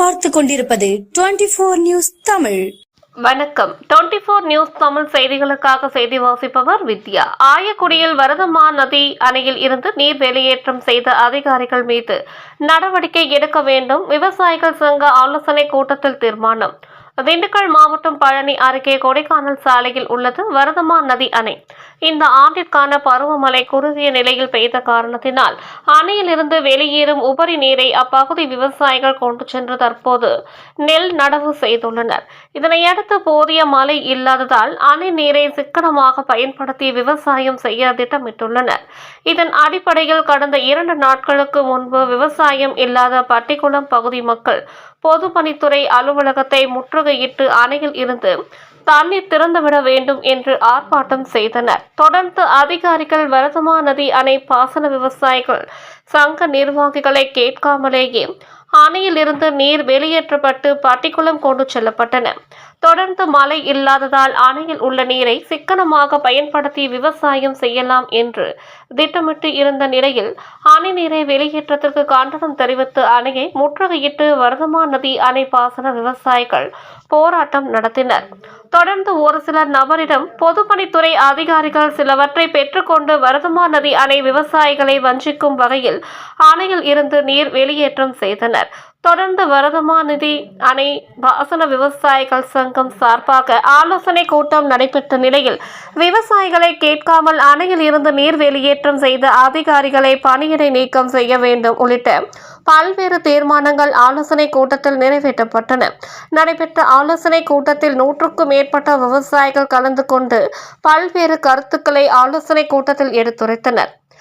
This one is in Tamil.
பார்த்து கொண்டிருப்பது டுவெண்டி போர் நியூஸ் தமிழ். வணக்கம். டுவெண்டி போர் நியூஸ் தமிழ் செய்திகளுக்காக செய்தி வாசிப்பவர் வித்யா. ஆயக்குடியில் வரதமா நதி அணையில் இருந்து நீர் வெளியேற்றம் செய்த அதிகாரிகள் மீது நடவடிக்கை எடுக்க வேண்டும். விவசாயிகள் சங்க ஆலோசனை கூட்டத்தில் தீர்மானம். திண்டுக்கல் மாவட்டம் பழனி அருகே கொடைக்கானல் சாலையில் உள்ளது வரதமா நதி அணை. இந்த ஆண்டிற்கான பருவமழை குறுகிய நிலையில் பெய்த காரணத்தினால் அணையிலிருந்து வெளியேறும் உபரி நீரை அப்பகுதி விவசாயிகள் கொண்டு சென்று தற்போது நெல் நடவு செய்துள்ளனர். இதனையடுத்து போதிய மழை இல்லாததால் அணை நீரை சிக்கனமாக பயன்படுத்தி விவசாயம் செய்ய திட்டமிட்டுள்ளனர். இதன் அடிப்படையில் கடந்த இரண்டு நாட்களுக்கு முன்பு விவசாயம் இல்லாத பட்டிக்குளம் பகுதி மக்கள் பொதுப்பணித்துறை அலுவலகத்தை முற்றுகையிட்டு அணையில் இருந்து தண்ணீர் திறந்துவிட வேண்டும் என்று ஆர்ப்பாட்டம் செய்தனர். தொடர்ந்து அதிகாரிகள் வரதமா நதி அணை பாசன விவசாயிகள் சங்க நிர்வாகிகளை கேட்காமலேயே அணையில் இருந்து நீர் வெளியேற்றப்பட்டு பட்டிக்குளம் கொண்டு செல்லப்பட்டன. தொடர்ந்து மழை இல்லாததால் அணையில் உள்ள நீரை சிக்கனமாக பயன்படுத்தி விவசாயம் செய்யலாம் என்று திட்டமிட்டு இருந்த நிலையில் அணை நீரை வெளியேற்றத்திற்கு கண்டனம் தெரிவித்து அணையை முற்றுகையிட்டு வரதமா நதி அணை பாசன விவசாயிகள் போராட்டம் நடத்தினர். தொடர்ந்து ஒரு சில நபரிடம் பொதுப்பணித்துறை அதிகாரிகள் சிலவற்றை பெற்றுக்கொண்டு வரதமா நதி அணை விவசாயிகளை வஞ்சிக்கும் வகையில் அணையில் இருந்து நீர் வெளியேற்றம் செய்தனர். தொடர்ந்து வரதமா நிதி அணை பாசன விவசாயிகள் சங்கம் சார்பாக ஆலோசனை கூட்டம் நடைபெற்ற நிலையில் விவசாயிகளை கேட்காமல் அணையில் இருந்து நீர் வெளியேற்றம் செய்த அதிகாரிகளை பணியிடை நீக்கம் செய்ய வேண்டும் உள்ளிட்ட பல்வேறு தீர்மானங்கள் ஆலோசனை கூட்டத்தில் நிறைவேற்றப்பட்டன. நடைபெற்ற ஆலோசனை கூட்டத்தில் நூற்றுக்கும் மேற்பட்ட விவசாயிகள் கலந்து கொண்டு பல்வேறு கருத்துக்களை ஆலோசனை கூட்டத்தில் எடுத்துரைத்தனர்.